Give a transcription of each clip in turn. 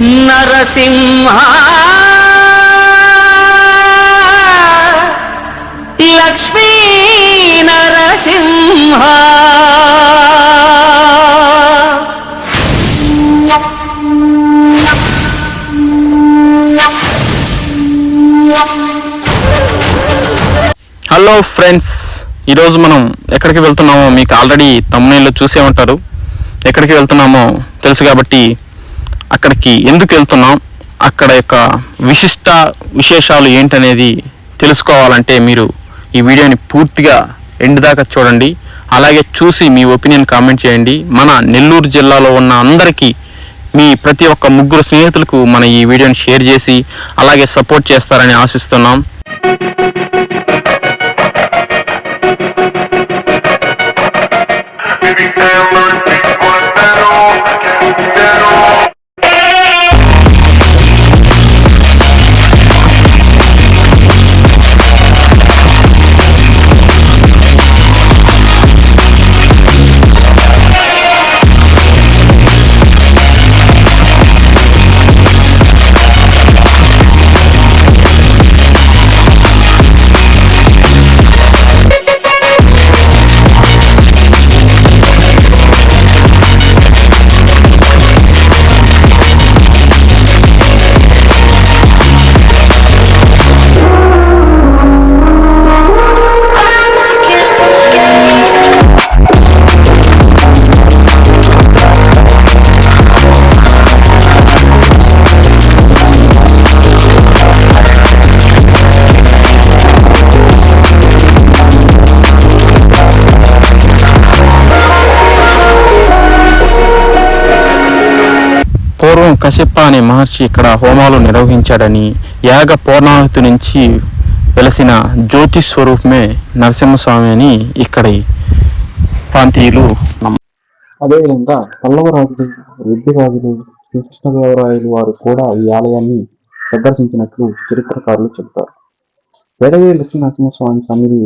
Narasimha Lakshmi Narasimha. Hello friends ఈరోజు మనం ఎక్కడికి వెళ్తున్నామో మీకు ఆల్రెడీ తమ్ముళ్ళు చూసే ఉంటారు. ఎక్కడికి వెళ్తున్నామో తెలుసు కాబట్టి అక్కడికి ఎందుకు వెళ్తున్నాం? అక్కడ యొక్క విశిష్ట విశేషాలు ఏంటనేది తెలుసుకోవాలంటే మీరు ఈ వీడియోని పూర్తిగా ఎండ్ దాకా చూడండి. అలాగే చూసి మీ ఒపీనియన్ కామెంట్ చేయండి. మన నెల్లూరు జిల్లాలో ఉన్న అందరికీ మీ ప్రతి ఒక్క ముగ్గురు స్నేహితులకు మన ఈ వీడియోని షేర్ చేసి అలాగే సపోర్ట్ చేస్తారని ఆశిస్తున్నాం. కశ్యప అనే మహర్షి ఇక్కడ హోమాలు నిర్వహించాడని యాగ పూర్ణాహుతి నుంచి వెలసిన జ్యోతి స్వరూపమే నరసింహస్వామి అని ఇక్కడి ప్రాంతీయులు అదేవిధంగా పల్లవ రాజులు రెడ్డి రాజులు శ్రీకృష్ణదేవరాయలు వారు కూడా ఈ ఆలయాన్ని సందర్శించినట్లు చరిత్రకారులు చెబుతారు. వేడవేలి లక్ష్మీనరసింహస్వామి సన్నిధి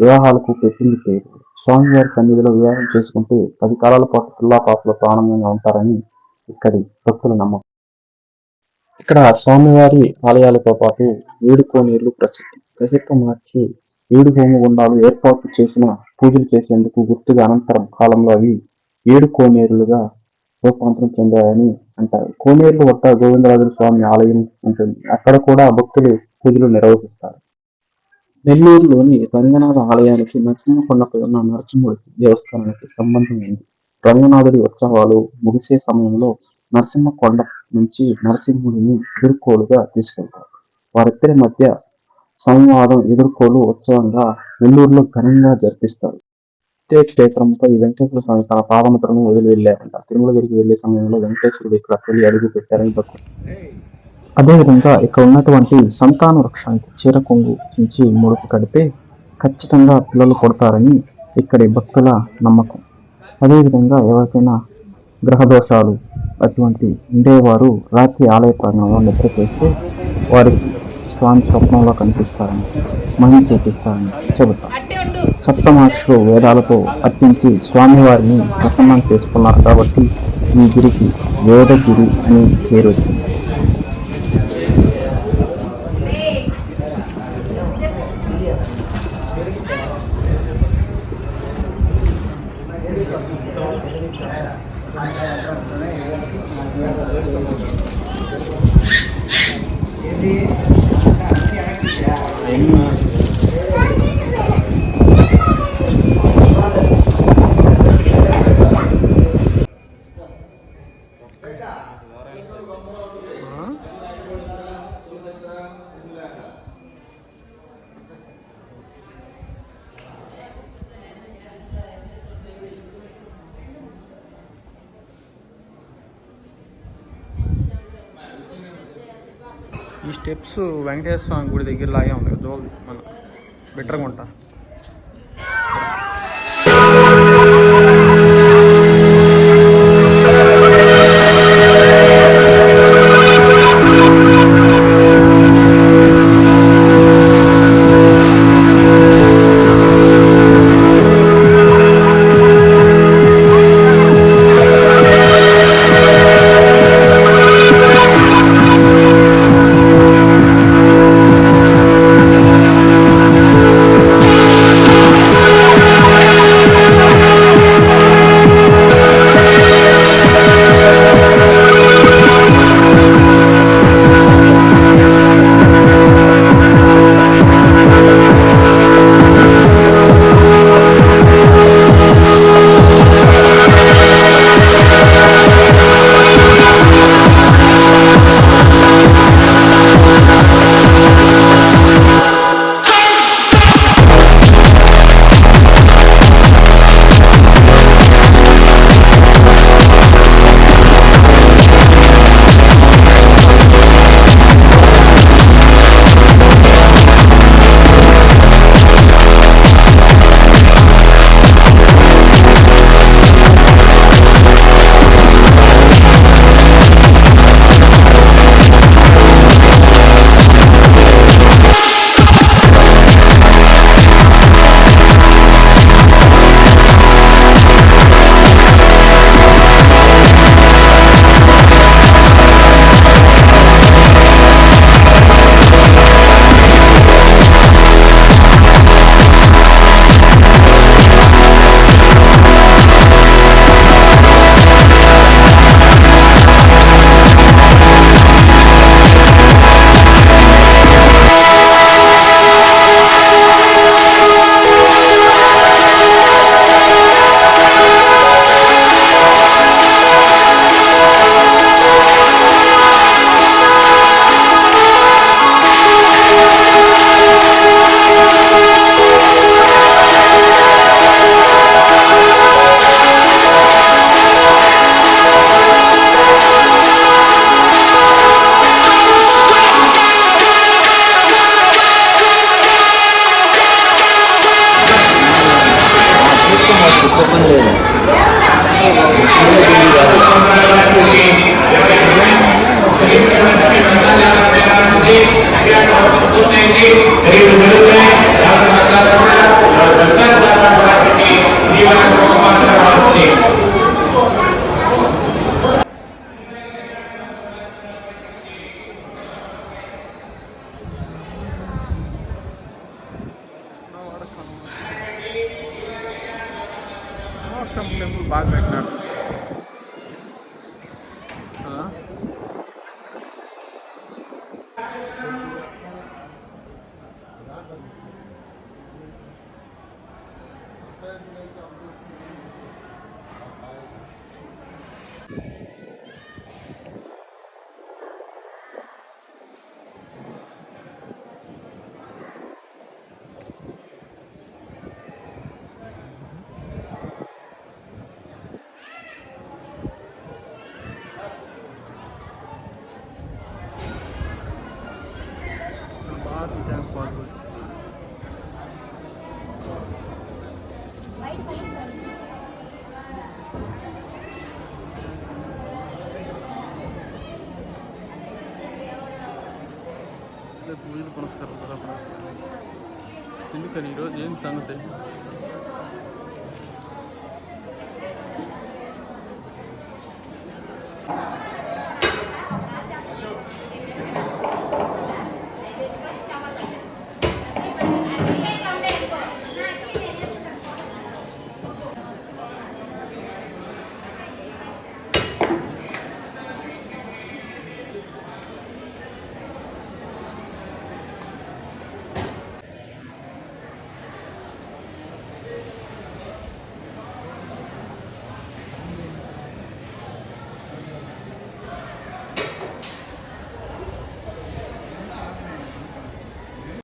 వివాహాలకు పెట్టింది పేరు. స్వామివారి సన్నిధిలో వివాహం చేసుకుంటే పది కాలాల పాటు పిల్లా పాపలతో ఆనందంగా ఉంటారని ఇక్కడి భక్తుల నమ్మకం. ఇక్కడ స్వామివారి ఆలయాలతో పాటు ఏడు కోనేరులు ప్రసిద్ధి కసిక్క మార్చి ఏడు హోమగుండాలు ఏర్పాటు చేసిన పూజలు చేసేందుకు గుర్తుగా అనంతరం కాలంలో అవి ఏడు కోనేరులుగా రూపాంతరం చెందాయని అంటారు. కోనేరులు వద్ద గోవిందరాజుల స్వామి ఆలయం ఉంటుంది. అక్కడ కూడా భక్తులు పూజలు నిర్వహిస్తారు. నెల్లూరులోని రంగనాథ ఆలయానికి నరసింహకొండపై ఉన్న నరసింహుడి దేవస్థానానికి సంబంధం ఉంది. రంగనాథుడి ఉత్సవాలు ముగిసే సమయంలో నరసింహ కొండ నుంచి నరసింహుడిని ఎదుర్కోలుగా తీసుకెళ్తారు. వారిద్దరి మధ్య సంవాదం ఎదుర్కోలు ఉత్సవంగా నెల్లూరులో ఘనంగా జరిపిస్తారు. ఇదే క్షేత్రంపై వెంకటేశ్వర స్వామి తన పాదముద్రను వదిలి వెళ్ళారంట. తిరుమలగిరికి వెళ్ళే సమయంలో వెంకటేశ్వరుడు ఇక్కడ తొలి అడుగు పెట్టారని భక్తులు అదేవిధంగా ఇక్కడ ఉన్నటువంటి సంతాన వృక్షానికి చీర కొంగు చించి ముడుపు కడితే ఖచ్చితంగా పిల్లలు కొడతారని ఇక్కడి భక్తుల నమ్మకం. అదేవిధంగా ఎవరికైనా గ్రహదోషాలు అటువంటి ఉండేవారు రాత్రి ఆలయ ప్రాంగణంలో నిద్ర చేస్తే వారికి స్వామి స్వప్నంలో కనిపిస్తారని మహిమ చూపిస్తారని చెబుతారు. సప్తమాక్షులు వేదాలతో అర్చించి స్వామివారిని ప్రసన్నం చేసుకున్నారు కాబట్టి ఈ గిరికి వేదగిరి అని పేరు వచ్చింది. ಹೆಣ್ಣು ఈ స్టెప్స్ వెంకటేశ్వర స్వామి గుడి దగ్గర లాగే ఉంది. జోల్ మన బిట్రగుంట బాగా పెట్టినారు ఆ? బాగా ಇಲ್ಲ ಪುನಸ್ಕಾರ ಕೊಣಿಸ್ತಾರಲ್ಲ ತಿಂಡಿ ಕಲಿಯಿರೋ ಏನು ಸಂಗತಿ?